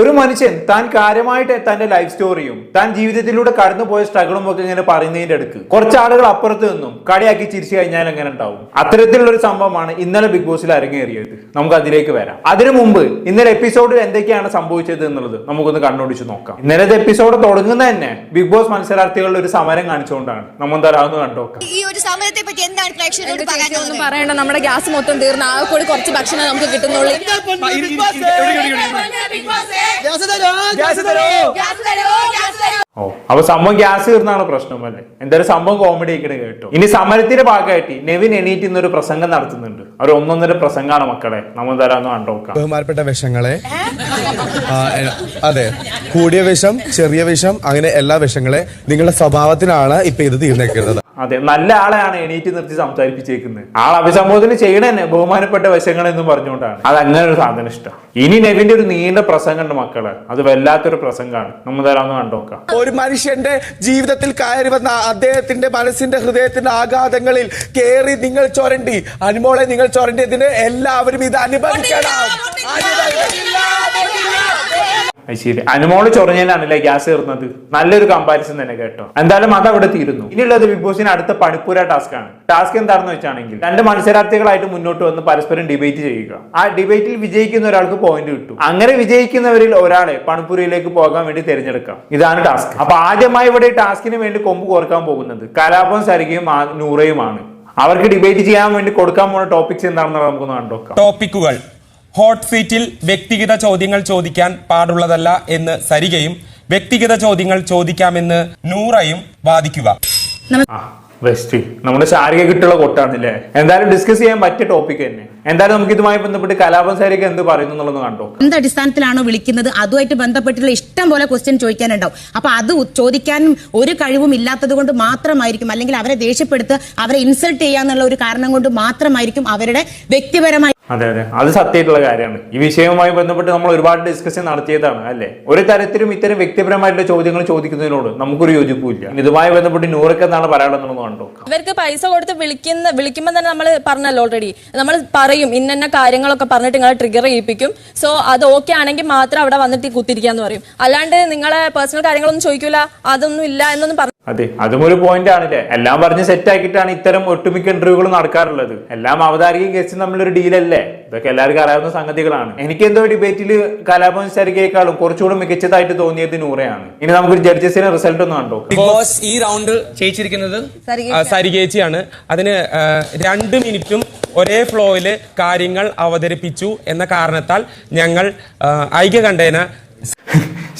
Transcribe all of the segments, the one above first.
ഒരു മനുഷ്യൻ താൻ കാര്യമായിട്ട് തന്റെ ലൈഫ് സ്റ്റോറിയും താൻ ജീവിതത്തിലൂടെ കടന്നുപോയ സ്ട്രഗിളും ഒക്കെ ഇങ്ങനെ പറയുന്നതിന്റെ അടുക്ക്. കുറച്ച് ആളുകൾ അപ്പുറത്ത് നിന്നും കടയാക്കി ചിരിച്ചു കഴിഞ്ഞാൽ എങ്ങനെ ഉണ്ടാവും? അത്തരത്തിലുള്ള ഒരു സംഭവമാണ് ഇന്നലെ ബിഗ് ബോസിൽ അരങ്ങേറിയത്. നമുക്ക് അതിലേക്ക് വരാം. അതിനു മുമ്പ് ഇന്നലെ എപ്പിസോഡിൽ എന്തൊക്കെയാണ് സംഭവിച്ചത് എന്നുള്ളത് നമുക്കൊന്ന് കണ്ണോടിച്ച് നോക്കാം. ഇന്നലത്തെ എപ്പിസോഡ് തുടങ്ങുന്ന തന്നെ ബിഗ് ബോസ് മത്സരാർത്ഥികളുടെ ഒരു സമരം കാണിച്ചുകൊണ്ടാണ്. നമ്മൾ തരാമെന്ന് കണ്ടോക്കാം ഈ ഒരു സമരത്തെ പറ്റി എന്താണ് പ്രേക്ഷകരോട് പറയാനുള്ളത് പറയണ്ട. നമ്മുടെ ഗ്യാസ് മൊത്തം തീർന്ന. ആ കൂടി കുറച്ച് ഭക്ഷണം നമുക്ക് കിട്ടുന്നുള്ളൂ. 两车带走两车带走 ഓ. അപ്പൊ സംഭവം ഗ്യാസ് തീർന്നാണ് പ്രശ്നം അല്ലേ എന്തായാലും സംഭവം കോമഡി ആയിക്കണ കേട്ടോ. ഇനി സമരത്തിന്റെ ഭാഗമായിട്ട് നെവിൻ എണീറ്റ് ഇന്നൊരു പ്രസംഗം നടത്തുന്നുണ്ട്. അവർ ഒന്നൊന്നര പ്രസംഗമാണ് മക്കളെ. നമ്മൾ തരാന്ന് കണ്ടോക്കാം ബഹുമാനപ്പെട്ട വിഷങ്ങളെ അതെ കൂടിയ വിഷം ചെറിയ വിഷം അങ്ങനെ എല്ലാ വിഷങ്ങളെ നിങ്ങളുടെ സ്വഭാവത്തിലാണ് ഇപ്പൊ ഇത് തീർന്നേക്കുന്നത്. അതെ നല്ല ആളെയാണ് എണീറ്റ് നിർത്തി സംസാരിപ്പിച്ചേക്കുന്നത്. ആൾ അഭിസംബോധന ചെയ്യണേ തന്നെ ബഹുമാനപ്പെട്ട വശങ്ങൾ എന്നും പറഞ്ഞുകൊണ്ടാണ്. അത് അങ്ങനെ ഒരു സാധനം ഇഷ്ടം. ഇനി നെവിന്റെ ഒരു നീണ്ട പ്രസംഗം ഉണ്ട് മക്കളെ. അത് വല്ലാത്തൊരു പ്രസംഗമാണ്. നമ്മൾ തരാമെന്ന് കണ്ടോക്കാം ഒരു മനുഷ്യന്റെ ജീവിതത്തിൽ കയറി വന്ന അദ്ദേഹത്തിന്റെ മനസ്സിന്റെ ഹൃദയത്തിന്റെ ആഘാതങ്ങളിൽ കയറി നിങ്ങൾ ചൊരണ്ടി. അനുമോളെ നിങ്ങൾ ചൊരണ്ടിയതിന് എല്ലാവരും ഇത് അനുഭവിക്കണം. അത് ശരി. അനുമോൾ ചൊറഞ്ഞതിനാണല്ലേ ഗ്യാസ് തീർന്നത്? നല്ലൊരു കമ്പാരിസൺ തന്നെ കേട്ടോ. എന്തായാലും അത് അവിടെ തീരുന്നു. ഇനിയുള്ളത് ബിഗ് ബോസിന് അടുത്ത പണിപ്പൂര ടാസ്ക് ആണ്. ടാസ്ക് എന്താണെന്ന് വെച്ചാണെങ്കിൽ രണ്ട് മത്സരാർത്ഥികളായിട്ട് മുന്നോട്ട് വന്ന് പരസ്പരം ഡിബേറ്റ് ചെയ്യുക. ആ ഡിബേറ്റിൽ വിജയിക്കുന്ന ഒരാൾക്ക് പോയിന്റ് കിട്ടും. അങ്ങനെ വിജയിക്കുന്നവരിൽ ഒരാളെ പണിപ്പുരയിലേക്ക് പോകാൻ വേണ്ടി തിരഞ്ഞെടുക്കാം. ഇതാണ് ടാസ്ക് അപ്പൊ ആദ്യമായി ഇവിടെ ടാസ്കിന് വേണ്ടി കൊമ്പ് കോർക്കാൻ പോകുന്നത് കലാപം സരികയും നൂറയുമാണ്. അവർക്ക് ഡിബേറ്റ് ചെയ്യാൻ വേണ്ടി കൊടുക്കാൻ പോകുന്ന ടോപ്പിക്സ് എന്താണെന്ന് നമുക്ക് കണ്ടോക്കാം ടോപ്പിക്കുകൾ ഹോട്ട് സീറ്റിൽ വ്യക്തിഗത ചോദ്യങ്ങൾ ചോദിക്കാൻ പാടുള്ളതല്ല എന്ന് സരികയും വ്യക്തിഗത ചോദ്യങ്ങൾ ചോദിക്കാമെന്ന് നൂറയും വാദിക്കുക. ബെസ്റ്റ് നമ്മുടെ ശാരീരിക കിട്ടുള്ള കൊട്ടാണല്ലേ? എന്തായാലും ഡിസ്കസ് ചെയ്യാൻ പറ്റിയ ടോപ്പിക് തന്നെ. എന്തായാലും നമുക്ക് ഇതുമായി ബന്ധപ്പെട്ട് കലാപം ശാരിക എന്ത് പറയുന്നു എന്നുള്ളത് കണ്ടോ? എന്ത് അടിസ്ഥാനത്തിലാണോ വിളിക്കുന്നത്? അതുമായിട്ട് ബന്ധപ്പെട്ടുള്ള ഇഷ്ടം പോലെ ക്വസ്റ്റ്യൻ ചോദിക്കാനുണ്ടാവും. അപ്പൊ അത് ചോദിക്കാനും ഒരു കഴിവും ഇല്ലാത്തത് കൊണ്ട് മാത്രമായിരിക്കും. അല്ലെങ്കിൽ അവരെ ദേഷ്യപ്പെടുത്ത് അവരെ ഇൻസൾട്ട് ചെയ്യാന്നുള്ള ഒരു കാരണം കൊണ്ട് മാത്രമായിരിക്കും അവരുടെ വ്യക്തിപരമായ അതെ അതെ. അത് സത്യമായിട്ടുള്ള കാര്യമാണ്. ഈ വിഷയവുമായി ബന്ധപ്പെട്ട് നമ്മൾ ഒരുപാട് ഡിസ്കഷൻ നടത്തിയതാണ് അല്ലേ? ഒരു തരത്തിലും ഇത്തരം വ്യക്തിപരമായിട്ടുള്ള ചോദ്യങ്ങൾ ചോദിക്കുന്നതിനോട് നമുക്കൊരു യോജിപ്പില്ല ഇതുമായി ബന്ധപ്പെട്ട് നൂറൊക്കെ എന്നാണ് പറയാനുള്ളത് കണ്ടോ ഇവർക്ക് പൈസ കൊടുത്ത് വിളിക്കുന്ന വിളിക്കുമ്പോൾ തന്നെ നമ്മൾ പറഞ്ഞല്ലോ ഓൾറെഡി നമ്മൾ പറയും ഇന്ന കാര്യങ്ങളൊക്കെ പറഞ്ഞിട്ട് നിങ്ങളെ ട്രിഗർ ചെയ്യിപ്പിക്കും. സോ അത് ഓക്കെ ആണെങ്കിൽ മാത്രം അവിടെ വന്നിട്ട് കുത്തിരിക്കാന്ന് പറയും. അല്ലാണ്ട് നിങ്ങളെ പേഴ്സണൽ കാര്യങ്ങളൊന്നും ചോദിക്കൂല അതൊന്നും ഇല്ല എന്നൊന്നും അതെ അതും ഒരു പോയിന്റ് ആണല്ലേ? എല്ലാം പറഞ്ഞ് സെറ്റ് ആക്കിയിട്ടാണ് ഇത്തരം ഒട്ടുമിക്ക ഇന്റർവ്യൂകൾ നടക്കാറുള്ളത്. എല്ലാം അവതാരികയും ഗസ്റ്റും തമ്മിലൊരു ഡീലല്ലേ ഇതൊക്കെ എല്ലാവർക്കും അറിയാവുന്ന സംഗതികളാണ്. എനിക്ക് എന്തോ ഡിബേറ്റിൽ കലാപം സരികയെക്കാളും കുറച്ചുകൂടെ മികച്ചതായിട്ട് തോന്നിയത് നൂറയാണ്. ഇനി നമുക്ക് ജഡ്ജസിന്റെ റിസൾട്ട് ഒന്ന് കണ്ടോ ബോസ് ഈ റൗണ്ട് ചെയ്യിച്ചിരിക്കുന്നത് സരികേച്ചിയാണ് അതിന് രണ്ട് മിനിറ്റും ഒരേ ഫ്ലോയിൽ കാര്യങ്ങൾ അവതരിപ്പിച്ചു എന്ന കാരണത്താൽ ഞങ്ങൾ ഐക്യ ഐക്യകണ്ഠേന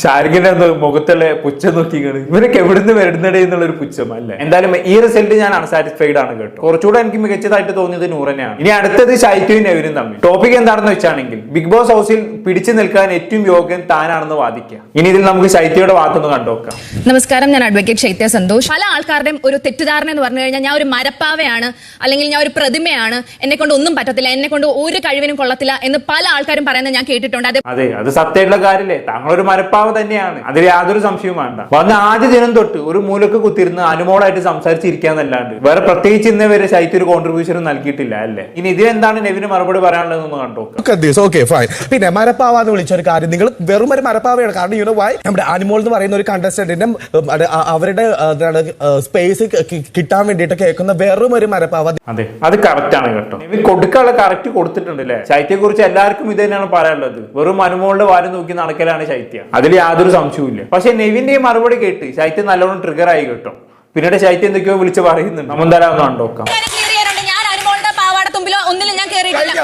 ഷാരിഖിന്റെ എന്തോ മുഖത്തുള്ള പുച്ഛം നോക്കിയാണ് ഇവരൊക്കെ എവിടുന്ന് വരുന്നടേ എന്നുള്ള ഒരു പുച്ഛം അല്ലേ എന്തായാലും ഈ റിസൾട്ട് ഞാൻ അൺസാറ്റിസ്ഫൈഡ് ആണ് കേട്ടോ. കുറച്ചുകൂടെ എനിക്ക് മികച്ചതായിട്ട് തോന്നിയത് നൂറനെയാണ് ഇനി അടുത്തത് ശൈത്യവും നെവിനും തമ്മിൽ. ടോപ്പിക് എന്താണെന്ന് വെച്ചാണെങ്കിൽ ബിഗ് ബോസ് ഹൗസിൽ പിടിച്ചു നിൽക്കാൻ ഏറ്റവും യോഗ്യം താനാണെന്ന് വാദിക്കുക ഇനി ഇതിൽ നമുക്ക് ശൈത്യയുടെ വാക്കൊന്ന് കണ്ടോക്കാം നമസ്കാരം ഞാൻ അഡ്വക്കേറ്റ് ശൈത്യ സന്തോഷ്. പല ആൾക്കാരുടെയും ഒരു തെറ്റിദ്ധാരണ എന്ന് പറഞ്ഞു കഴിഞ്ഞാൽ ഞാൻ ഒരു മരപ്പാവയാണ് അല്ലെങ്കിൽ ഞാൻ ഒരു പ്രതിമയാണ് എന്നെ കൊണ്ട് ഒന്നും പറ്റത്തില്ല എന്നെ കൊണ്ട് ഒരു കഴിവിനും കൊള്ളത്തില്ല എന്ന് പല ആൾക്കാരും പറയുന്നത് ഞാൻ കേട്ടിട്ടുണ്ട്. അത് അതെ അത് സത്യമായിട്ടുള്ള കാര്യല്ലേ ഒരു മരപ്പാവ് തന്നെയാണ്. അതിൽ യാതൊരു സംശയവും വേണ്ട. വന്ന ആദ്യ ദിനം തൊട്ട് ഒരു മൂലക്ക് കുത്തിരുന്ന് അനുമോളായിട്ട് സംസാരിച്ചിരിക്കാന്നല്ലാണ്ട് വേറെ പ്രത്യേകിച്ച് ഇന്നേ വരെ ശൈത്യ ഒരു കോൺട്രിബ്യൂഷനും നൽകിയിട്ടില്ല അല്ലേ? ഇനി ഇതിനെന്താണ് നെവിന് മറുപടി പറയാനുള്ളതെന്ന് കണ്ടോ ഓക്കെ ഫൈൻ പിന്നെ മരപ്പാവ എന്ന് വിളിച്ച ഒരു കാര്യം. നിങ്ങൾ വെറും ഒരു മരപ്പാവയാണ്. കാരണം യുനോ വൈ നമ്മുടെ അനിമോൾ എന്ന് പറയുന്ന ഒരു കണ്ടസ്റ്റന്റിന്റെ അവരുടെ എന്താണ് സ്പേസ് കിട്ടാൻ വേണ്ടിയിട്ട് കേൾക്കുന്ന വെറും ഒരു മരപ്പാവ. അതെ അത് കറക്റ്റ് ആണ് കേട്ടോ. കൊടുക്കാനുള്ള കറക്റ്റ് കൊടുത്തിട്ടുണ്ട് അല്ലേ? ശൈത്യയെ കുറിച്ച് എല്ലാവർക്കും ഇത് തന്നെയാണ് പറയാനുള്ളത്. വെറും അനുമോളുടെ വാരം നോക്കി നടക്കലാണ് ശൈത്യ. അതിൽ യാതൊരു സംശയവും ഇല്ല പക്ഷെ നെവിന്റെ ഈ മറുപടി കേട്ട് ശൈത്യം നല്ലോണം ട്രിഗർ ആയി കേട്ടോ. പിന്നീട് ശൈത്യം എന്തൊക്കെയോ വിളിച്ച് പറയുന്നുണ്ട്. നമ്മൾ എന്തായാലും ഒന്ന് കണ്ടോക്കാം ഒന്നിലും ഞാൻ കേറിയിട്ടില്ല.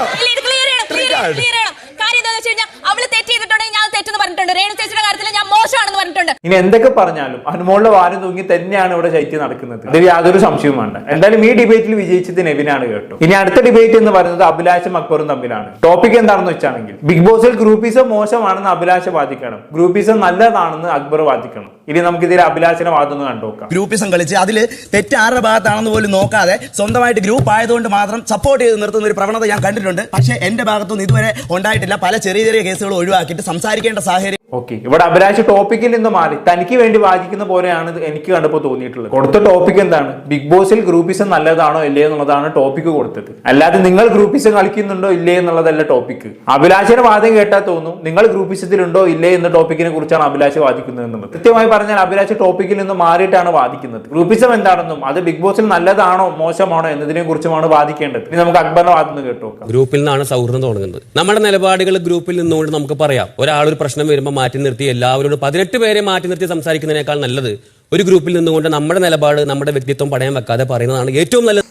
കാര്യം എന്താണെന്ന് വെച്ച് കഴിഞ്ഞാൽ അവൾ തെറ്റ് ചെയ്തിട്ടുണ്ടെങ്കിൽ ഞാൻ തെറ്റെന്ന് പറഞ്ഞിട്ടുണ്ട്. രേണു ചേച്ചിയുടെ കാര്യത്തിൽ ഞാൻ മോശമാണെന്ന് പറഞ്ഞിട്ടുണ്ട്. ഇനി എന്തൊക്കെ പറഞ്ഞാലും അനുമോളുടെ വാരം തൂങ്ങി തന്നെയാണ് ഇവിടെ ശൈത്യം നടക്കുന്നത്. അതിൽ യാതൊരു സംശയവും വേണ്ട. എന്തായാലും ഈ ഡിബേറ്റിൽ വിജയിച്ചത് നെവിനാണ് കേട്ടോ. ഇനി അടുത്ത ഡിബേറ്റ് എന്ന് പറയുന്നത് അഭിലാഷും അക്ബറും തമ്മിലാണ്. ടോപ്പിക് എന്താണെന്ന് വെച്ചാണെങ്കിൽ ബിഗ് ബോസിൽ ഗ്രൂപ്പീസം മോശമാണെന്ന് അഭിലാഷ വാദിക്കണം. ഗ്രൂപ്പീസം നല്ലതാണെന്ന് അക്ബർ വാദിക്കണം. ഇനി നമുക്ക് ഇതിൽ അഭിലാഷിനെ വാദം ഒന്ന് കണ്ടോക്കാം ഗ്രൂപ്പിസം കളിച്ച് അതിൽ തെറ്റ് ആരുടെ ഭാഗത്താണെന്ന് പോലും നോക്കാതെ സ്വന്തമായിട്ട് ഗ്രൂപ്പ് ആയതുകൊണ്ട് മാത്രം സപ്പോർട്ട് ചെയ്ത് നിർത്തുന്ന ഒരു പ്രവണത ഞാൻ കണ്ടിട്ടുണ്ട്. പക്ഷേ എന്റെ ഭാഗത്തുനിന്ന് ഇതുവരെ ഉണ്ടായിട്ടില്ല. പല ചെറിയ ചെറിയ കേസുകൾ ഒഴിവാക്കിയിട്ട് സംസാരിക്കേണ്ട സാഹചര്യം ഓക്കെ. ഇവിടെ അഭിലാഷ് ടോപ്പിക്കിൽ നിന്ന് മാറി. തനിക്ക് വേണ്ടി വാദിക്കുന്ന പോലെയാണ് എനിക്ക് കണ്ടപ്പോൾ തോന്നിയിട്ടുള്ളത്. കൊടുത്ത ടോപ്പിക് എന്താണ്? ബിഗ് ബോസിൽ ഗ്രൂപ്പിസം നല്ലതാണോ ഇല്ലേ എന്നുള്ളതാണ് ടോപ്പിക്ക് കൊടുത്തത്. അല്ലാതെ നിങ്ങൾ ഗ്രൂപ്പിസം കളിക്കുന്നുണ്ടോ ഇല്ലേ എന്നുള്ളതല്ല ടോപ്പിക്ക്. അഭിലാഷിന്റെ വാദം കേട്ടാൽ തോന്നും നിങ്ങൾ ഗ്രൂപ്പിസത്തിലുണ്ടോ ഇല്ലേ എന്ന ടോപ്പിക്കിനെ കുറിച്ചാണ് അഭിലാഷ് വാദിക്കുന്നത് എന്നുള്ളത് കൃത്യമായി പറഞ്ഞാൽ അഭിലാഷ് ടോപ്പിക്കിൽ നിന്ന് മാറിയിട്ടാണ് വാദിക്കുന്നത്. ഗ്രൂപ്പിസം എന്താണെന്നും അത് ബിഗ് ബോസിൽ നല്ലതാണോ മോശമാണോ എന്നതിനെ കുറിച്ചുമാണ് വാദിക്കേണ്ടത്. ഇനി നമുക്ക് അക്ബറിന്റെ വാദം കേട്ടോ ഗ്രൂപ്പിൽ നിന്നാണ് സൗഹൃദം തുടങ്ങുന്നത്. നമ്മുടെ നിലപാടുകൾ ഗ്രൂപ്പിൽ നിന്നുകൊണ്ട് നമുക്ക് പറയാം. ഒരാളൊരു പ്രശ്നം വരുമ്പോൾ മാറ്റി നിർത്തി എല്ലാവരോടും പതിനെട്ട് പേരെ മാറ്റി നിർത്തി സംസാരിക്കുന്നതിനേക്കാൾ നല്ലത് ഒരു ഗ്രൂപ്പിൽ നിന്നുകൊണ്ട് നമ്മുടെ നിലപാട് നമ്മുടെ വ്യക്തിത്വം പടയാൻ വെക്കാതെ പറയുന്നതാണ് ഏറ്റവും നല്ലത്.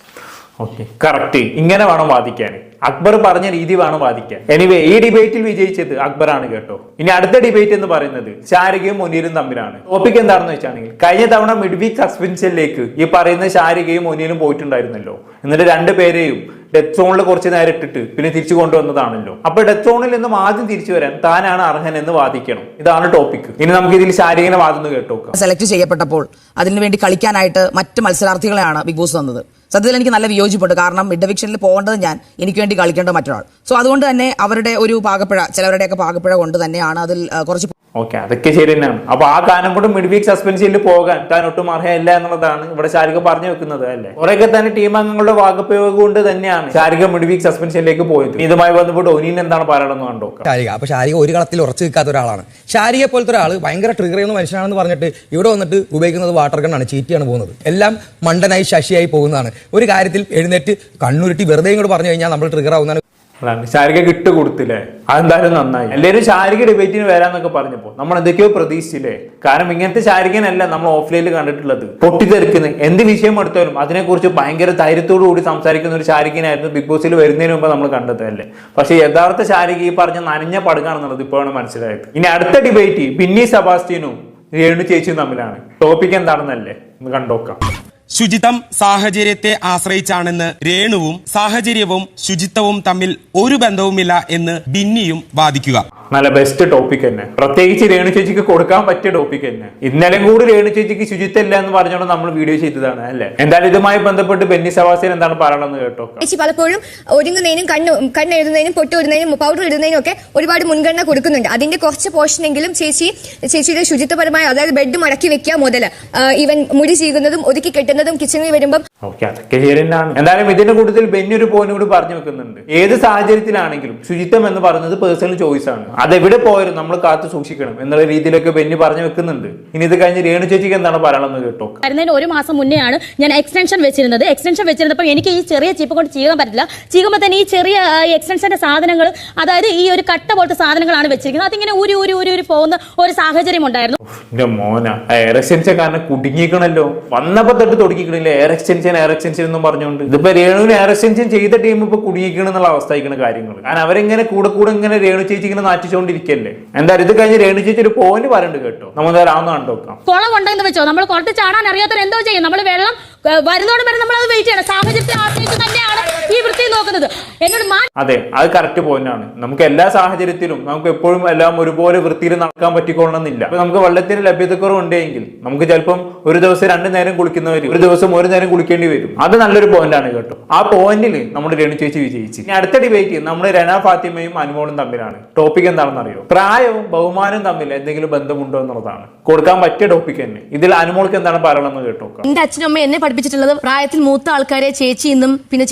ഓക്കെ കറക്റ്റ് ഇങ്ങനെ വേണം വാദിക്കാൻ. അക്ബർ പറഞ്ഞ രീതി വേണം വാദിക്കാൻ. എനിവേ ഈ ഡിബേറ്റിൽ വിജയിച്ചത് അക്ബറാണ് കേട്ടോ. ഇനി അടുത്ത ഡിബേറ്റ് എന്ന് പറയുന്നത് ശാരികയും മുനീരും തമ്മിലാണ്. ടോപ്പിക് എന്താണെന്ന് വെച്ചാണെങ്കിൽ കഴിഞ്ഞ തവണ മിഡ് വീക്ക് സസ്പെൻഷനിലേക്ക് ഈ പറയുന്ന ശാരികയും മുനീരും പോയിട്ടുണ്ടായിരുന്നല്ലോ. എന്നിട്ട് രണ്ടുപേരെയും ഡെത്ത് സോണിൽ കുറച്ച് നേരം ഇട്ടിട്ട് പിന്നെ തിരിച്ചു കൊണ്ടുവന്നതാണല്ലോ. അപ്പൊ ഡെത്ത് സോണിൽ നിന്നും ആദ്യം തിരിച്ചു വരാൻ താനാണ് അർഹൻ എന്ന് വാദിക്കണം. ഇതാണ് ടോപ്പിക് ഇനി നമുക്ക് ഇതിൽ ശാരീരിക വാദം കേട്ടോക്കാം സെലക്ട് ചെയ്യപ്പെട്ടപ്പോൾ അതിനുവേണ്ടി കളിക്കാനായിട്ട് മറ്റ് മത്സരാർത്ഥികളെയാണ് ബിഗ് ബോസ് തന്നത് സത്യത്തിൽ എനിക്ക് നല്ല വിയോജിപ്പുണ്ട്. കാരണം മിഡ് ഡിവിഷനിൽ പോകേണ്ടത് ഞാൻ. എനിക്ക് വേണ്ടി കളിക്കേണ്ട മറ്റൊരാൾ. സോ അതുകൊണ്ട് തന്നെ അവരുടെ ഒരു പാകപ്പിഴ ചിലവരുടെയൊക്കെ പാകപ്പിഴ കൊണ്ട് തന്നെയാണ് അതിൽ കുറച്ച് ഓക്കെ അതൊക്കെ ശരി തന്നെയാണ്. അപ്പൊ ആ ഗാനം കൊണ്ട് മിഡ് വീക്ക് സസ്പെൻഷനിൽ പോകാൻ താൻ ഒട്ടും അർഹയല്ല എന്നുള്ളതാണ് ഇവിടെ ശാരിക പറഞ്ഞു വെക്കുന്നത് അല്ലേ? കുറെയൊക്കെ തന്നെ ടീം അംഗങ്ങളുടെ വാഗപ്രയോഗം കൊണ്ട് തന്നെയാണ് ശാരിക മിഡ് വീക്ക് സസ്പെൻഷനിലേക്ക് പോയത്. ഇതുമായി ബന്ധപ്പെട്ട് ഒനീൻ എന്താണ് പറയണമെന്ന് കണ്ടോ? ശാരിക അപ്പൊ ശാരിക ഒരു കളത്തിൽ ഉറച്ചു നിൽക്കാത്ത ഒരാളാണ്. ശാരികയെ പോലത്തെ ഒരാൾ ഭയങ്കര ട്രിഗർ ചെയ്യുന്ന മനുഷ്യനാണെന്ന് പറഞ്ഞിട്ട് ഇവിടെ വന്നിട്ട് ഉപയോഗിക്കുന്നത് വാട്ടർ ഗണ്ണാണ് ചീറ്റിയാണ് പോകുന്നത്. എല്ലാം മണ്ടനായി ശശിയായി പോകുന്നതാണ്. ഒരു കാര്യത്തിൽ എഴുന്നേറ്റ് കണ്ണുരുട്ടി വെറുതെ ഇങ്ങോട്ട് പറഞ്ഞു കഴിഞ്ഞാൽ നമ്മൾ ട്രിഗർ ആവുന്നതാണ്. അതാണ്. ശാരിക ഇട്ട് കൊടുത്തില്ലേ? അതെന്തായാലും നന്നായി. എല്ലാവരും ശാരിക ഡിബേറ്റിന് വരാന്നൊക്കെ പറഞ്ഞപ്പോ നമ്മൾ എന്തൊക്കെയോ പ്രതീക്ഷിച്ചില്ലേ? കാരണം ഇങ്ങനത്തെ ശാരികനല്ല നമ്മൾ ഓഫ്ലൈനിൽ കണ്ടിട്ടുള്ളത്. പൊട്ടിത്തെറിക്കുന്ന. എന്ത് വിഷയം എടുത്താലും അതിനെക്കുറിച്ച് ഭയങ്കര ധൈര്യത്തോടു കൂടി സംസാരിക്കുന്ന ഒരു ശാരികനായിരുന്നു ബിഗ് ബോസിൽ വരുന്നതിന് മുമ്പ് നമ്മൾ കണ്ടത് അല്ലേ? പക്ഷേ യഥാർത്ഥ ശാരിക ഈ പറഞ്ഞ നനഞ്ഞ പടുകാണെന്നുള്ളത് ഇപ്പോഴാണ് മനസ്സിലായത്. ഇനി അടുത്ത ഡിബേറ്റ് ബിന്നി സെബാസ്റ്റ്യനും രേണു ചേച്ചിയും തമ്മിലാണ്. ടോപ്പിക് എന്താണെന്നല്ലേ? ഒന്ന് കണ്ടോക്കാം. ശുചിത്വം സാഹചര്യത്തെ ആശ്രയിച്ചാണെന്ന് രേണുവും സാഹചര്യവും ശുചിത്വവും തമ്മിൽ ഒരു ബന്ധവുമില്ല എന്ന് ബിന്നിയും വാദിക്കുക. നല്ല ബെസ്റ്റ് ടോപ്പിക് തന്നെ. പ്രത്യേകിച്ച് രേണു ചേച്ചിക്ക് കൊടുക്കാൻ പറ്റിയ ടോപ്പിക് തന്നെ. ഇന്നലെയും കൂടി രേണു ചേച്ചിക്ക് ശുചിത്വമില്ല എന്ന് പറഞ്ഞുകൊണ്ട് നമ്മൾ വീഡിയോ ചെയ്തതാണ് അല്ലേ? എന്തായാലും ഇതുമായി ബന്ധപ്പെട്ട് ബെന്നി സവാസിന് എന്താണ് പറയണമെന്ന് കേട്ടോ ചേച്ചി പലപ്പോഴും ഒരുങ്ങുന്നതിനും കണ്ണ് കണ്ണെഴുതുന്നതിനും പൊട്ടിവിടുന്നതിനും പൗഡർ ഇടുന്നതിനും ഒക്കെ ഒരുപാട് മുൻഗണന കൊടുക്കുന്നുണ്ട്. അതിന്റെ കുറച്ച് പോർഷനെങ്കിലും ചേച്ചി ചേച്ചിയുടെ ശുചിത്വപരമായ അതായത് ബെഡ് മടക്കി വെക്കുക മുതൽ ഇവൻ മുടി ചീകുന്നതും ഒതുക്കി കെട്ടുന്നതും കിച്ചണിൽ വരുമ്പം ഓക്കെ അതൊക്കെ ശരി തന്നെയാണ് എന്തായാലും ഇതിന്റെ കൂട്ടത്തിൽ ബെന്നി ഒരു പോയിന്റ് കൂടി പറഞ്ഞു വെക്കുന്നുണ്ട്. ഏത് സാഹചര്യത്തിലാണെങ്കിലും ശുചിത്വം എന്ന് പറയുന്നത് പേഴ്സണൽ ചോയ്സ് ആണ്. അതെവിടെ പോയാലും നമ്മൾ കാത്തു സൂക്ഷിക്കണം എന്നുള്ള രീതിയിലൊക്കെ ബെന്നി പറഞ്ഞു വെക്കുന്നുണ്ട്. ഇനി ഇത് കഴിഞ്ഞ് രേണു ചേച്ചിക്ക് എന്താണ് പറയണമെന്ന് കേട്ടോ? വരുന്നതിന് ഒരു മാസം മുന്നേ ആണ് ഞാൻ എക്സ്റ്റൻഷൻ വെച്ചിരുന്നത്. എക്സ്റ്റൻഷൻ വെച്ചിരുന്നപ്പോൾ എനിക്ക് ഈ ചെറിയ ചീപ്പ് കൊണ്ട് ചീകാൻ പറ്റില്ല. ചീകുമ്പോൾ തന്നെ ഈ ചെറിയ എക്സ്റ്റൻഷന്റെ സാധനങ്ങൾ അതായത് ഈ ഒരു കട്ട പോലത്തെ സാധനങ്ങളാണ് വെച്ചിരിക്കുന്നത്. അതിങ്ങനെ ഒരു ഒരു ഒരു ഒരു പോകുന്ന ഒരു സാഹചര്യം ഉണ്ടായിരുന്നു. മോന. എയർ എക്സ്റ്റൻഷൻ കാരണം കുടുങ്ങിക്കണല്ലോ. വന്നപ്പോ തൊട്ട് തുടങ്ങിക്കണില്ല? എയർ എക്സ്റ്റൻഷൻ എയർ എക്സ്റ്റൻഷൻ എന്നും പറഞ്ഞുകൊണ്ട്. ഇതിപ്പോ രേണുവിന് എയർ എക്സ്റ്റൻഷൻ ചെയ്ത ടീം ഇപ്പൊ കുടുങ്ങിക്കണം എന്നുള്ള അവസ്ഥ ആയിക്കണ കാര്യങ്ങൾ കാരണം അവരിങ്ങനെ കൂടെ കൂടെ ഇങ്ങനെ രേണു ചേച്ചി ഇങ്ങനെ നാറ്റിച്ചോണ്ടിരിക്കല്ലേ? എന്തായാലും ഇത് കഴിഞ്ഞ് രേണു ചേച്ചി ഒരു പോയിന്റ് പറയുന്നുണ്ട് കേട്ടോ. നമ്മൾ എന്തായാലും കണ്ടു നോക്കാം. കുളം ഉണ്ടെന്ന് വെച്ചോ? നമ്മൾ കുറച്ച് ചാടാൻ അറിയാത്തവർ എന്തോ ചെയ്യും. നമ്മൾ വെള്ളം വരുന്നോട് വരെ നമ്മൾ അത് വെയിറ്റ് ചെയ്യണം. സാഹചര്യത്തെ ആശ്രയിച്ച് തന്നെയാണ് ഈ വൃത്തി നോക്കുന്നത്. എന്നോട് അതെ അത് കറക്റ്റ് പോയിന്റ് ആണ്. നമുക്ക് എല്ലാ സാഹചര്യത്തിലും നമുക്ക് എപ്പോഴും എല്ലാം ഒരുപോലെ വൃത്തിയിൽ നടക്കാൻ പറ്റിക്കൊള്ളണമെന്നില്ല. നമുക്ക് വെള്ളത്തിന് ലഭ്യതക്കുറവ് ഉണ്ടെങ്കിൽ നമുക്ക് ചിലപ്പം ഒരു ദിവസം രണ്ടു നേരം കുളിക്കുന്നവർ ഒരു ദിവസം ഒരു നേരം കുളിക്കേണ്ടി വരും. അത് നല്ലൊരു പോയിന്റ് ആണ് കേട്ടോ. ആ പോയിന്റിൽ നമ്മുടെ രേണു ചേച്ചി വിജയിച്ചു. ഇനി അടുത്ത ഡിബേറ്റ് നമ്മൾ രണ ഫാത്തിമയും അനുമോളും തമ്മിലാണ്. ടോപ്പിക് എന്താണെന്ന് അറിയോ പ്രായവും ബഹുമാനവും തമ്മിൽ എന്തെങ്കിലും ബന്ധമുണ്ടോ എന്നുള്ളതാണ്. കൊടുക്കാൻ പറ്റിയ ടോപ്പിക് തന്നെ. ഇതിൽ അനുമോൾക്ക് എന്താണ് പറയണമെന്ന് കേട്ടോ? എന്റെ അച്ഛനും അമ്മയും എന്നെ പഠിപ്പിച്ചിട്ടുള്ളത് പ്രായത്തിൽ മൂത്ത ആൾക്കാരെ ചേച്ചി എന്നും പിന്നെ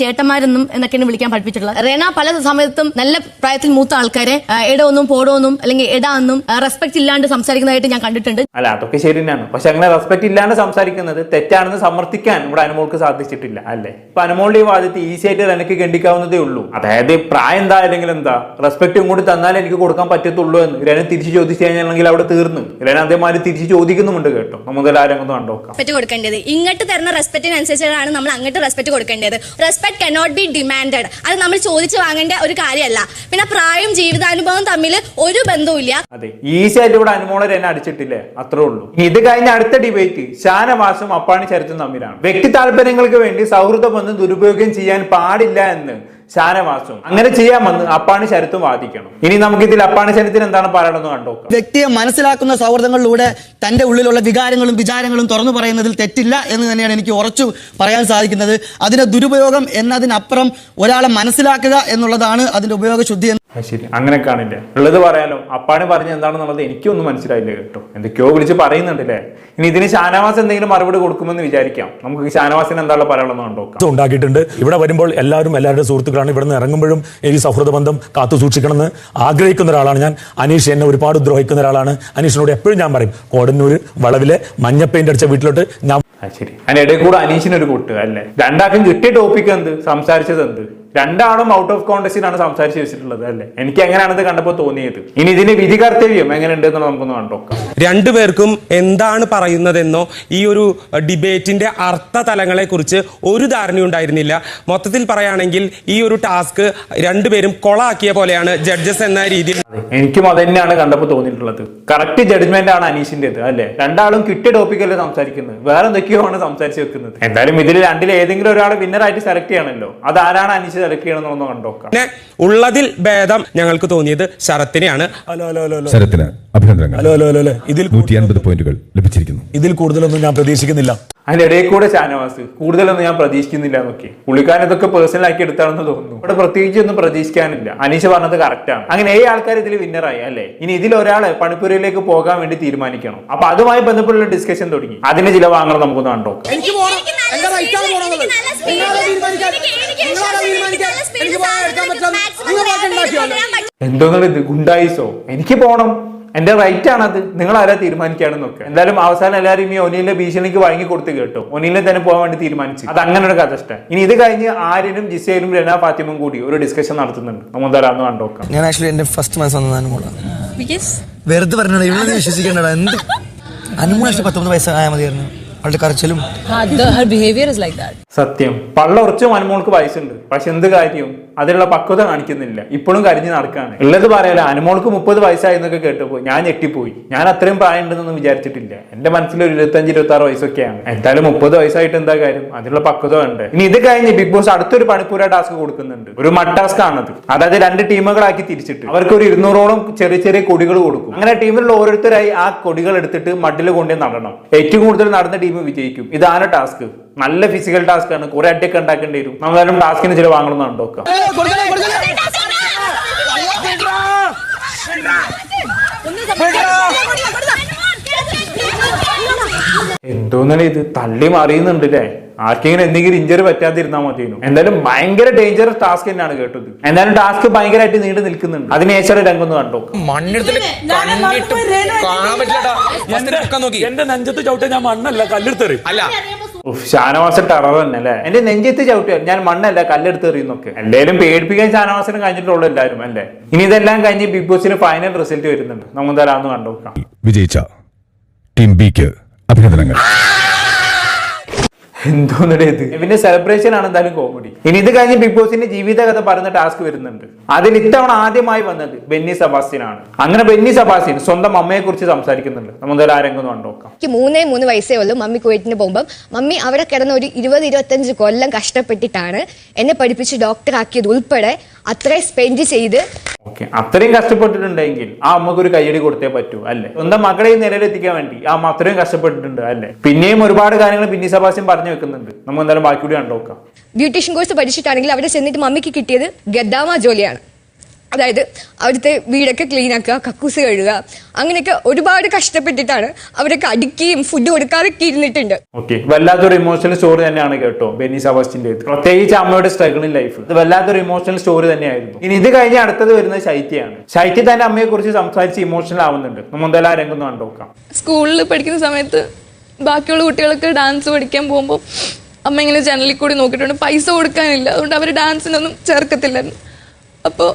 ചേട്ടന്മാരെന്നും എന്നൊക്കെയാണ് വിളിക്കാൻ പഠിപ്പിച്ചിട്ടുള്ളത്. റേണ പല സമയത്തും നല്ല പ്രായത്തിൽ മൂത്ത ആൾക്കാരെ എടോന്നും പോടോന്നും അല്ലെങ്കിൽ എടാ എന്നും റെസ്പെക്ട് ഇല്ലാണ്ട് സംസാരിക്കുന്നതായിട്ട് ഞാൻ കണ്ടിട്ടുണ്ട്. അല്ല അതൊക്കെ ശരി തന്നെയാണ്. പക്ഷെ അങ്ങനെ റെസ്പെക്ട് ഇല്ലാണ്ട് സംസാരിക്കുന്നത് തെറ്റാണെന്ന് സമർത്ഥിക്കാൻ ഇവിടെ അനുമോൾക്ക് സാധിച്ചിട്ടില്ല അല്ലേ? ഇപ്പൊ അനുമോളുടെ ഈ വാദത്തിൽ ഈസി ആയിട്ട് എനിക്ക് ഗണ്ടിക്കാവുന്നതേ ഉള്ളൂ. അതായത് പ്രായം എന്താ അല്ലെങ്കിൽ എന്താ? റെസ്പെക്ട് ഇങ്ങോട്ട് തന്നാൽ എനിക്ക് കൊടുക്കാൻ പറ്റത്തുള്ളൂ എന്ന്. രന തിരിച്ചു ചോദിച്ചു കഴിഞ്ഞാൽ അവിടെ തീർന്നു. രന അതേമാതിരി തിരിച്ചു ചോദിക്കുന്നുമുണ്ട് കേട്ടോ. നമുക്ക് എല്ലാവരും കണ്ടോക്കാം റെസ്പെക്ട് കൊടുക്കേണ്ടത്. ഇങ്ങോട്ട് തരുന്ന റെസ്പെക്റ്റിനനുസരിച്ചാണ് നമ്മൾ അങ്ങോട്ട് റെസ്പെക്ട് കൊടുക്കേണ്ടത്. റെസ്പെക്ട് കനോട്ട് ബി ഡിമാൻഡഡ് അത് നമ്മൾ ചോദിച്ചു വാങ്ങേണ്ട ഒരു കാര്യമല്ല. പിന്നെ പ്രായം ജീവിതാനുഭവം തമ്മിൽ ഒരു ബന്ധവുമില്ല. അതെ ഈസി ആയിട്ട് ഇവിടെ അനുമോളർ എന്നെ അടിച്ചിട്ടില്ലേ? അത്രേ ഉള്ളൂ. ഇത് കഴിഞ്ഞ അടുത്ത ഡിബേറ്റ് ഷാനവാസും അപ്പാണി ചരിത്തും തമ്മിലാണ്. വ്യക്തി താല്പര്യങ്ങൾക്ക് വേണ്ടി സൗഹൃദ ബന്ധം ദുരുപയോഗം ചെയ്യാൻ പാടില്ല എന്ന്. ഷാനവാസും അങ്ങനെ ചെയ്യാമെന്ന് അപ്പാണി ശരത്തും വാദിക്കണം. ഇനി നമുക്ക് ഇതിൽ അപ്പാണി ശരത്തിന് എന്താണ് പറയണമെന്ന് കണ്ടോ വ്യക്തിയെ മനസ്സിലാക്കുന്ന സൗഹൃദങ്ങളിലൂടെ തന്റെ ഉള്ളിലുള്ള വികാരങ്ങളും വിചാരങ്ങളും തുറന്നു പറയുന്നതിൽ തെറ്റില്ല എന്ന് തന്നെയാണ് എനിക്ക് ഉറച്ചു പറയാൻ സാധിക്കുന്നത്. അതിന്റെ ദുരുപയോഗം എന്നതിനപ്പുറം ഒരാളെ മനസ്സിലാക്കുക എന്നുള്ളതാണ് അതിന്റെ ഉപയോഗശുദ്ധി ശരി. അങ്ങനെ കാണില്ല? ഉള്ളത് പറയാലോ. അപ്പാണ് പറഞ്ഞ എന്താണെന്നുള്ളത് എനിക്കൊന്നും മനസ്സിലായില്ല കേട്ടോ. എന്തൊക്കെയോ വിളിച്ച് പറയുന്നുണ്ടല്ലേ? ഇനി ഇതിന് ഷാനവാസ് എന്തെങ്കിലും മറുപടി കൊടുക്കുമെന്ന് വിചാരിക്കാം. നമുക്ക് ഷാനവാസിന് എന്താണല്ലോ പറയാനുള്ളത് നോക്കാം. ഉണ്ടാക്കിയിട്ടുണ്ട്. ഇവിടെ വരുമ്പോൾ എല്ലാവരും എല്ലാവരുടെ സുഹൃത്തുക്കളാണ്. ഇവിടെ നിന്ന് ഇറങ്ങുമ്പോഴും ഈ സൗഹൃദ ബന്ധം കാത്തു സൂക്ഷിക്കണമെന്ന് ആഗ്രഹിക്കുന്ന ഒരാളാണ് ഞാൻ. അനീഷ് എന്നെ ഒരുപാട് ദ്രോഹിക്കുന്ന ഒരാളാണ്. അനീഷിനോട് എപ്പോഴും ഞാൻ പറയും കോടന്നൂർ വളവിലെ മഞ്ഞ അടിച്ച വീട്ടിലോട്ട് ഞാൻ ശരി. അതിന് ഇടയിൽ കൂടെ അനീഷിന് ഒരു കൂട്ട് അല്ലേ? രണ്ടാൾക്കും കിട്ടിയ ടോപ്പിക് എന്ത്? സംസാരിച്ചത് എന്ത്? രണ്ടാളും ഔട്ട് ഓഫ് കോണ്ടസ്റ്റിലാണ് സംസാരിച്ച് വെച്ചിട്ടുള്ളത് അല്ലേ? എനിക്ക് എങ്ങനെയാണത് കണ്ടപ്പോൾ തോന്നിയത്? ഇനി ഇതിന് വിധി കർത്തവ്യം എങ്ങനെയുണ്ട് എന്നുള്ളത് നമുക്കൊന്ന് കണ്ടോക്കാം രണ്ടുപേർക്കും എന്താണ് പറയുന്നതെന്നോ ഈ ഒരു ഡിബേറ്റിന്റെ അർത്ഥ തലങ്ങളെ കുറിച്ച് ഒരു ധാരണയുണ്ടായിരുന്നില്ല മൊത്തത്തിൽ പറയുകയാണെങ്കിൽ ഈ ഒരു ടാസ്ക് രണ്ടുപേരും കൊളാക്കിയ പോലെയാണ് ജഡ്ജസ് എന്ന രീതിയിൽ. എനിക്കും അത് തന്നെയാണ് കണ്ടപ്പോൾ തോന്നിയിട്ടുള്ളത്. കറക്റ്റ് ജഡ്ജ്മെന്റ് ആണ് അനീഷിന്റെ അല്ലേ? രണ്ടാളും കിട്ടിയ ടോപ്പിക്കല്ലേ സംസാരിക്കുന്നത്. വേറെ എന്തൊക്കെയോ ആണ് സംസാരിച്ചു വെക്കുന്നത്. എന്തായാലും ഇതിൽ രണ്ടിൽ ഏതെങ്കിലും ഒരാൾ വിന്നറായിട്ട് സെലക്ട് ചെയ്യണമല്ലോ അത് ആരാണ് അനീഷ് സെലക്ട് ചെയ്യണമെന്നൊന്ന് കണ്ടോക്കാം പിന്നെ ഉള്ളതിൽ ഭേദം ഞങ്ങൾക്ക് തോന്നിയത് ശരത്തിനെയാണ്. Hello hello hello hello. ശരത്തിന് അഭിനന്ദനങ്ങൾ. Hello hello hello hello. ഇതിൽ നൂറ്റി അൻപത് പോയിന്റുകൾ ലഭിച്ചിരിക്കുന്നു. ഇതിൽ കൂടുതലൊന്നും ഞാൻ പ്രതീക്ഷിക്കുന്നില്ല. അതിന്റെ ഇടയിൽ കൂടെ ഷാനവാസ്. കൂടുതലൊന്നും ഞാൻ പ്രതീക്ഷിക്കുന്നില്ല നോക്കി പുള്ളിക്കാരൻ ഇതൊക്കെ പേഴ്സണൽ ആക്കി എടുത്താണെന്ന് തോന്നുന്നു. ഇവിടെ പ്രത്യേകിച്ച് ഒന്നും പ്രതീക്ഷിക്കാനില്ല. അനീഷ് പറഞ്ഞത് കറക്റ്റാണ് അങ്ങനെ ഏ ആൾക്കാർ ഇതിൽ വിന്നറായി അല്ലേ? ഇനി ഇതിൽ ഒരാൾ പണിപ്പുരയിലേക്ക് പോകാൻ വേണ്ടി തീരുമാനിക്കണം. അപ്പൊ അതുമായി ബന്ധപ്പെട്ടുള്ള ഡിസ്കഷൻ തുടങ്ങി. അതിന് ചില വാങ്ങണം നമുക്കൊന്ന് കണ്ടോ എന്തോന്നുള്ളത്? ഇത് ഗുണ്ടായിസോ? എനിക്ക് പോണം. എന്റെ റൈറ്റ് ആണത്. നിങ്ങൾ ആരാ തീരുമാനിക്കുകയാണെന്നൊക്കെ എന്തായാലും അവസാനം എല്ലാവരും ഈ ഒനീലിന്റെ ഭീഷണിക്ക് വഴങ്ങി കൊടുത്ത് കേട്ടോ. ഒനീലിനെ തന്നെ പോകാൻ വേണ്ടി തീരുമാനിച്ചു. അത് അങ്ങനെ ഒരു കഥ ഇഷ്ടം. ഇനി ഇത് കഴിഞ്ഞ് ആര്യനും ജിസയിലും രന ഫാത്തിമും കൂടി ഒരു ഡിസ്കഷൻ നടത്തുന്നുണ്ട്. നമ്മൾ എന്തായാലും അന്ന് കണ്ടോക്കാം ഞാൻ ആക്ച്വലി എന്റെ ഫസ്റ്റ് മനസ്സ് വന്നതാണ് മോൾ Because? വെറുതെ പറഞ്ഞു വിശ്വസിക്കേണ്ട വിശ്വസിക്കേണ്ടടാ. എന്ത്? അനുമോൾ പത്തൊമ്പത് വയസ്സായ മതിയായിരുന്നു. അവളുടെ കരച്ചിലും. സത്യം. പള്ള ഉറച്ചും അനുമോൾക്ക് വയസ്സുണ്ട്. പക്ഷെ എന്ത് കാര്യം അതിലുള്ള പക്വത കാണിക്കുന്നില്ല. ഇപ്പോഴും കരിഞ്ഞ് നടക്കാണ്. ഉള്ളത് പറയാലോ അനുമോൾക്ക് മുപ്പത് വയസ്സായി എന്നൊക്കെ കേട്ടപ്പോൾ ഞാൻ ഞെട്ടിപ്പോയി. ഞാൻ അത്രയും പ്രായമുണ്ടെന്നൊന്നും വിചാരിച്ചിട്ടില്ല. എന്റെ മനസ്സിൽ ഒരു ഇരുപത്തഞ്ച് ഇരുപത്തി ആറ് വയസ്സൊക്കെയാണ്. എന്തായാലും മുപ്പത് വയസ്സായിട്ട് എന്താ കാര്യം? അതിലുള്ള പക്വത ഉണ്ട് ഇനി ഇത് കഴിഞ്ഞ് ബിഗ് ബോസ് അടുത്തൊരു പണിപ്പൂര ടാസ്ക് കൊടുക്കുന്നുണ്ട്. ഒരു മഡ് ടാസ്ക് ആണത്. അതായത് രണ്ട് ടീമുകളാക്കി തിരിച്ചിട്ട്. അവർക്ക് ഒരു ഇരുന്നൂറോളം ചെറിയ ചെറിയ കൊടികൾ കൊടുക്കും. അങ്ങനെ ടീമിലുള്ള ഓരോരുത്തരായി ആ കൊടികൾ എടുത്തിട്ട് മഡിൽ കൊണ്ടേ നടണം. ഏറ്റവും കൂടുതൽ നടന്ന ടീം വിജയിക്കും. ഇതാണ് ടാസ്ക്. നല്ല ഫിസിക്കൽ ടാസ്ക് ആണ്. കുറെ അടിയൊക്കെ ഉണ്ടാക്കേണ്ടി വരും. നമ്മളാരും ടാസ്കിന് ചില വാങ്ങണമെന്നാണ് നോക്കാം എന്തോന്നല്ലേ ഇത്? തള്ളി മറിയുന്നുണ്ട് അല്ലേ ആർക്കെങ്കിലും എന്തെങ്കിലും ഇഞ്ചറി പറ്റാതിരുന്നാൽ മതിയെന്നു. എന്തായാലും ഭയങ്കര ഡേഞ്ചറസ് ടാസ്ക് തന്നെയാണ് കേട്ടത്. എന്തായാലും ടാസ്ക് ഭയങ്കരമായിട്ട് നീണ്ടു നിൽക്കുന്നുണ്ട്. അതിനേശ്വര രംഗം ഒന്ന് കണ്ടോ എന്റെ നെഞ്ചത്ത് ഞാൻ മണ്ണല്ല കല്ലെടുത്തെറി അല്ല. ഉഫ്, ഷാനവാസ് ടെറർ തന്നെ അല്ലേ എന്റെ നെഞ്ചത്ത് ചവിട്ടിയ ഞാൻ മണ്ണല്ല കല്ലെടുത്ത് എറിയുന്നൊക്കെ എന്തായാലും പേടിപ്പിക്കാൻ ഷാനവാസിന് കഴിഞ്ഞിട്ടുള്ളൂ എല്ലാവരും അല്ലേ? ഇനി ഇതെല്ലാം കഴിഞ്ഞ് ബിഗ് ബോസിന് ഫൈനൽ റിസൾട്ട് വരുന്നുണ്ട്. നമുക്ക് തരാമെന്ന് കണ്ടോക്കാം വിജയിച്ച ടീം ബിക്ക് അഭിനന്ദനങ്ങൾ. എന്തോന്നിടെ ഇത്? ഇവന്റെ സെലിബ്രേഷൻ ആണ് എന്തായാലും കോമഡി ഇനി ഇത് കഴിഞ്ഞ് ബിഗ് ബോസിന്റെ ജീവിതകഥ പറഞ്ഞ ടാസ്ക് വരുന്നുണ്ട്. അതിൽ ഇത്തവണ ആദ്യമായി വന്നത് ബെന്നി സബാസ്റ്റിൻ ആണ് അങ്ങനെ ബെന്നി സബാസ്റ്റിൻ സ്വന്തം അമ്മയെ കുറിച്ച് സംസാരിക്കുന്നുണ്ട്. നമുക്ക് ആ രംഗം കണ്ടോക്കാം എനിക്ക് മൂന്നേ മൂന്ന് വയസ്സേ ഉള്ളൂ. മമ്മി കുവൈറ്റിന് പോകുമ്പോൾ മമ്മി അവിടെ കിടന്ന ഒരു ഇരുപത് ഇരുപത്തഞ്ച് കൊല്ലം കഷ്ടപ്പെട്ടിട്ടാണ് എന്നെ പഠിപ്പിച്ച് ഡോക്ടർ ആക്കിയത് ഉൾപ്പെടെ അത്രയും സ്പെൻഡ് ചെയ്ത് ഓക്കെ അത്രയും കഷ്ടപ്പെട്ടിട്ടുണ്ടെങ്കിൽ ആ അമ്മയ്ക്ക് ഒരു കയ്യടി കൊടുത്തേ പറ്റൂ അല്ലേ? സ്വന്തം മക്കളെ ഈ നിലയിലെത്തിക്കാൻ വേണ്ടി ആ അമ്മ അത്രയും കഷ്ടപ്പെട്ടിട്ടുണ്ട് അല്ലേ? പിന്നെയും ഒരുപാട് കാര്യങ്ങൾ പിന്നി സഭാസ്യം പറഞ്ഞു വെക്കുന്നുണ്ട്. നമുക്ക് എന്തായാലും ബാക്കി കൂടി കണ്ടോക്കാം. ബ്യൂട്ടീഷ്യൻ കോഴ്സ് പഠിച്ചിട്ടാണെങ്കിൽ അവിടെ ചെന്നിട്ട് മമ്മിക്ക് കിട്ടിയത് ഗദ്ദാമ ജോലിയാണ്. അതായത് അവിടുത്തെ വീടൊക്കെ ക്ലീൻ ആക്കുക കക്കൂസ് കഴുകുക അങ്ങനെയൊക്കെ ഒരുപാട് കഷ്ടപ്പെട്ടിട്ടാണ് അവരൊക്കെ അടുക്കുകയും ഫുഡ് കൊടുക്കാതൊക്കെ ഇരുന്നിട്ടുണ്ട്. ഓക്കെ വല്ലാത്തൊരു ഇമോഷണൽ സ്റ്റോറി തന്നെയാണ് കേട്ടോ ബെന്നി സബാസ്റ്റിന്റെ പ്രത്യേകിച്ച് അമ്മയുടെ സ്ട്രഗിൾ ലൈഫ് ഇത് വല്ലാത്തൊരു ഇമോഷണൽ സ്റ്റോറി തന്നെയായിരുന്നു. ഇനി ഇത് കഴിഞ്ഞ് അടുത്തത് വരുന്നത് ശൈത്യയാണ്. ശൈത്യ തന്റെ അമ്മയെ കുറിച്ച് സംസാരിച്ച് ഇമോഷണൽ ആവുന്നുണ്ട്. നമ്മൾ എന്തായാലും ആ രംഗം സ്കൂളിൽ പഠിക്കുന്ന സമയത്ത് ബാക്കിയുള്ള കുട്ടികൾക്ക് ഡാൻസ് പഠിക്കാൻ പോകുമ്പോൾ അമ്മ ഇങ്ങനെ ജനലിൽ കൂടി നോക്കിയിട്ടുണ്ട്. പൈസ കൊടുക്കാനില്ല. അതുകൊണ്ട് അവർ ഡാൻസിനൊന്നും ചേർക്കത്തില്ലായിരുന്നു. അപ്പോൾ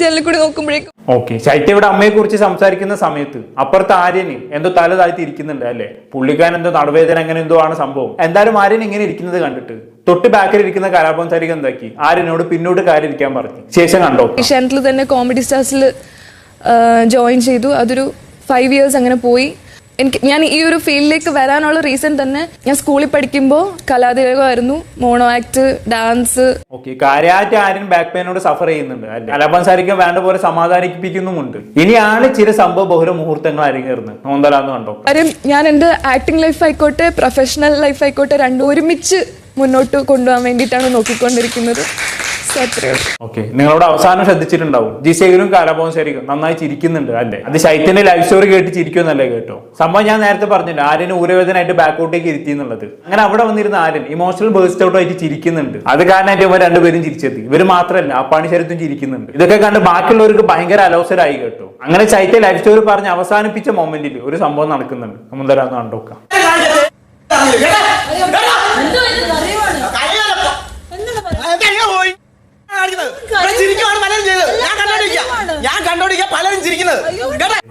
ജനലിൽ കൂടി നോക്കുമ്പോഴേക്കും ഓക്കെ ശൈത്യയുടെ അമ്മയെ കുറിച്ച് സംസാരിക്കുന്ന സമയത്ത് അപ്പുറത്ത് ആര്യന് എന്തോ തല താഴ്ത്തി ഇരിക്കുന്നുണ്ട് അല്ലെ? പുള്ളിക്കാരൻ എന്തോ നടുവേദന അങ്ങനെ എന്തോ ആണ് സംഭവം. എന്തായാലും ആര്യൻ ഇങ്ങനെ ഇരിക്കുന്നത് കണ്ടിട്ട് തൊട്ട് ബാക്കിൽ ഇരിക്കുന്ന കലാപം സാരിക എന്താക്കി? ആര്യനോട് പിന്നോട്ട് കാര്യം ഇരിക്കാൻ പറഞ്ഞു. ശേഷം കണ്ടോ? ഏഷ്യാനെറ്റിൽ തന്നെ കോമഡി സ്റ്റാർസിൽ ജോയിൻ ചെയ്തു. അതൊരു ഫൈവ് ഇയേഴ്സ് അങ്ങനെ പോയി. എനിക്ക് ഞാൻ ഈ ഒരു ഫീൽഡിലേക്ക് വരാനുള്ള റീസൺ തന്നെ ഞാൻ സ്കൂളിൽ പഠിക്കുമ്പോൾ കലാതിലകമായിരുന്നു. മോണോ ആക്ട് ഡാൻസ് ഓക്കെ കാര്യമായിട്ട് ആര്യൻ ബാക്ക് പെയിനോട് സഫർ ചെയ്യുന്നുണ്ട് കലാപം സാരിക്ക് വേണ്ട പോലെ സമാധാനിപ്പിക്കുന്നുമുണ്ട്. ഇനിയാണ് ചില സംഭവ ബഹുല മുഹൂർത്തങ്ങൾ അരങ്ങേറുന്നത് നോന്തലാന്ന് കണ്ടോ? കാര്യം ഞാൻ എന്റെ ആക്ടിംഗ് ലൈഫ് ആയിക്കോട്ടെ പ്രൊഫഷണൽ ലൈഫ് ആയിക്കോട്ടെ രണ്ടും ഒരുമിച്ച് മുന്നോട്ട് കൊണ്ടുപോകാൻ വേണ്ടിയിട്ടാണ് നോക്കിക്കൊണ്ടിരിക്കുന്നത്. ഓക്കെ. നിങ്ങളോട് അവസാനം ശ്രദ്ധിച്ചിട്ടുണ്ടാവും. ജി ജിസേഗിനും കാലാബോൻ ശരിക്കും നന്നായി ചിരിക്കുന്നുണ്ട് അല്ലേ? അത് ശൈത്യന്റെ ലൈഫ് സ്റ്റോറി കേട്ട് ചിരിക്കുമെന്നല്ലേ കേട്ടോ? സംഭവം ഞാൻ നേരത്തെ പറഞ്ഞില്ല ആര്യന് ഊരവേദനായിട്ട് ബാക്കോട്ടേക്ക് ഇരുത്തി എന്നുള്ളത് അങ്ങനെ അവിടെ വന്നിരുന്ന ആര്യൻ ഇമോഷണൽ ബേസ്റ്റ് ഔട്ട് ആയിട്ട് ചിരിക്കുന്നുണ്ട്. അത് കാരണമായിട്ട് ഇവർ രണ്ടുപേരും ചിരിച്ചെത്തി. ഇവർ മാത്രമല്ല അപ്പാണി ശരത്തും ചിരിക്കുന്നുണ്ട്. ഇതൊക്കെ കണ്ട് ബാക്കിയുള്ളവർക്ക് ഭയങ്കര അലോസരായി കേട്ടോ. അങ്ങനെ ചൈത്യ ലൈഫ് സ്റ്റോറി പറഞ്ഞ് അവസാനിപ്പിച്ച മൊമെന്റിൽ ഒരു സംഭവം നടക്കുന്നുണ്ട്. മുന്തരാന്ന് കണ്ടോക്കാം.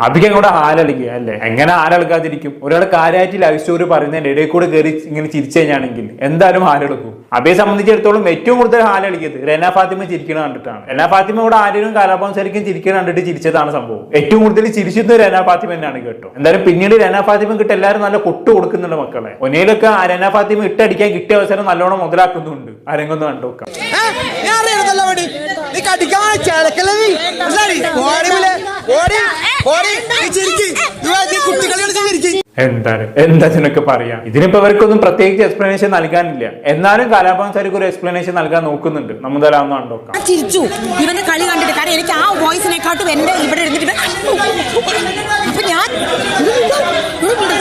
അഭിക്ക് അങ്ങോട്ട് ആലളിക്കുക അല്ലേ? എങ്ങനെ ആലളിക്കാതിരിക്കും? ഒരാൾ കാര്യമായിട്ട് ലൈഫ് സ്റ്റോറി പറയുന്നതിന്റെ ഇടയിൽ കൂടെ കയറി ഇങ്ങനെ ചിരിച്ചു കഴിഞ്ഞാണെങ്കിൽ എന്തായാലും ഹാലെടുക്കും അബിയെ സംബന്ധിച്ചിടത്തോളം ഏറ്റവും കൂടുതൽ ആലളിക്കത് റെന ഫാത്തിമ ചിരിക്കണ കണ്ടിട്ടാണ്. റെന ഫാത്തിമ കൂടെ ആരെയും കലാപം ശരിക്കും ചിരിക്കണ കണ്ടിട്ട് ചിരിച്ചതാണ് സംഭവം. ഏറ്റവും കൂടുതൽ ചിരിച്ചത് റെന ഫാത്തിമ തന്നെയാണ് കേട്ടോ. എന്തായാലും പിന്നീട് റെന ഫാത്തിമ കിട്ട എല്ലാവരും നല്ല കൊട്ട് കൊടുക്കുന്നുണ്ട് മക്കളെ. ഒന്നേലൊക്കെ ആ റെന ഫാത്തിമ ഇട്ടടിക്കാൻ കിട്ടിയ അവസരം നല്ലോണം മുതലാക്കുന്നുണ്ട്. ആരെങ്കിലും അറിയണതല്ല വടി നീ കടിക്കാൻ എന്താണ്? എന്താ ഇതിനൊക്കെ പറയാ? ഇതിനിപ്പോ ഇവർക്കൊന്നും പ്രത്യേകിച്ച് എക്സ്പ്ലനേഷൻ നൽകാനില്ല. എന്നാലും കലാഭവൻ സാരിക്ക് ഒരു എക്സ്പ്ലനേഷൻ നൽകാൻ നോക്കുന്നുണ്ട്. നമുക്ക് തരാമെന്ന് കണ്ടോക്കാം. ചിരിച്ചു. ഇവന്റെ കളി കണ്ടിട്ട് കാരണം എനിക്ക് ആ വോയിസിനെക്കാട്ടും എന്റെ ഇവിടെ ഇരുന്നിട്ട് അപ്പൊ ഞാൻ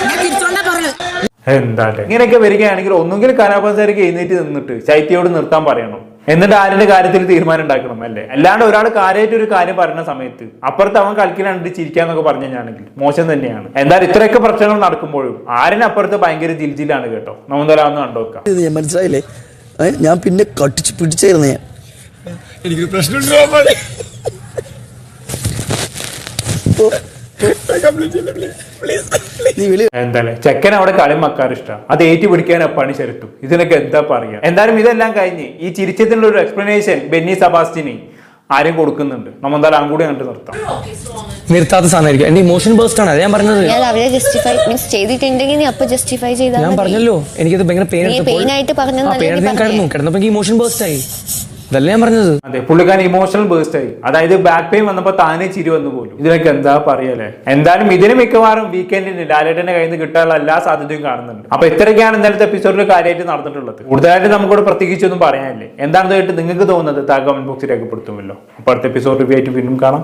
ഞാൻ തിരിച്ചോണ്ടാ പറഞ്ഞത്. എന്താണ് ഇങ്ങനെയൊക്കെ വരികയാണെങ്കിൽ ഒന്നുകിൽ കലാഭവൻ സാരിക്ക് എഴുന്നേറ്റ് നിന്നിട്ട് ചൈത്യയോട് നിർത്താൻ പറയണം. എന്നിട്ട് ആരുടെ കാര്യത്തിൽ തീരുമാനം ഉണ്ടാക്കണം അല്ലേ? അല്ലാണ്ട് ഒരാൾ കാര്യമായിട്ട് ഒരു കാര്യം പറയുന്ന സമയത്ത് അപ്പുറത്ത് അവൻ കളിക്കലാണ്ട് ചിരിക്കാന്നൊക്കെ പറഞ്ഞു കഴിഞ്ഞാണെങ്കിൽ മോശം തന്നെയാണ്. എന്തായാലും ഇത്രയൊക്കെ പ്രശ്നങ്ങൾ നടക്കുമ്പോഴും ആരനപ്പുറത്ത് ഭയങ്കര ജിൽജിലാണ് കേട്ടോ. നമുക്കെല്ലാം കണ്ടു കണ്ടോക്കാം മനസ്സിലായില്ലേ? ഞാൻ പിന്നെ കട്ടിച്ച് പിടിച്ചായിരുന്നു ഞാൻ. എനിക്കൊരു പ്രശ്നമുണ്ട് എന്തായാലും ചെക്കൻ അവിടെ കളി മക്കാർ ഇഷ്ടം അത് ഏറ്റു പിടിക്കാൻ പണി ചെലുത്തു ഇതിനൊക്കെ എന്താ പറയാ? എന്തായാലും ഇതെല്ലാം കഴിഞ്ഞ് ഈ ചിരിച്ചതിനുള്ള ഒരു എക്സ്പ്ലനേഷൻ ബെന്നി സബാസ്റ്റിനി ആരും കൊടുക്കുന്നുണ്ട്. നമ്മൾ എന്തായാലും അങ്ങോട്ട് കണ്ടു നിർത്താം. നിർത്താത്ത സാധനമായിരിക്കും. എന്റെ ഇമോഷൻ ബേസ്റ്റ് ആണ്. ഞാൻ പറഞ്ഞത്. ഞാൻ അവരെ ജസ്റ്റിഫൈ മീൻസ് ചെയ്തിട്ടുണ്ടെങ്കിൽ നീ അപ്പൊ ജസ്റ്റിഫൈ ചെയ്താൽ ഞാൻ പറഞ്ഞല്ലോ പറഞ്ഞല്ലോ. എനിക്കത് ഭയങ്കര പെയിൻ pain ആയിട്ട് പറഞ്ഞു. പെയിൻ കിടന്നപ്പോ ഇമോഷൻ ബേസ്റ്റ് ആയി. ഇതല്ലേ ഞാൻ പറഞ്ഞത്? അതെ പുള്ളിക്കാരൻ ഇമോഷണൽ ബേസ്റ്റ് ആയി. അതായത് ബാക്ക് പെയിൻ വന്നപ്പോ താനെ ചിരി വന്നു പോലും. ഇതിനൊക്കെ എന്താ പറയല്ലേ എന്തായാലും ഇതിന് മിക്കവാറും വീക്കെൻഡിന് ലാലേട്ടന്റെ കയ്യിൽ നിന്ന് കിട്ടാനുള്ള എല്ലാ സാധ്യതയും കാണുന്നുണ്ട്. അപ്പൊ ഇത്രയൊക്കെയാണ് ഇന്നലത്തെ എപ്പിസോഡിൽ കാര്യമായിട്ട് നടന്നിട്ടുള്ളത്. കൂടുതലായിട്ട് നമുക്കോട് പ്രത്യേകിച്ചൊന്നും പറയാനില്ലേ. എന്താണെന്ന് കേട്ട് നിങ്ങൾക്ക് തോന്നുന്നത് താ കമന്റ് ബോക്സിൽ രേഖപ്പെടുത്തുമല്ലോ. അപ്പോൾ അടുത്ത എപ്പിസോഡ് ആയിട്ട് വീണ്ടും കാണാം.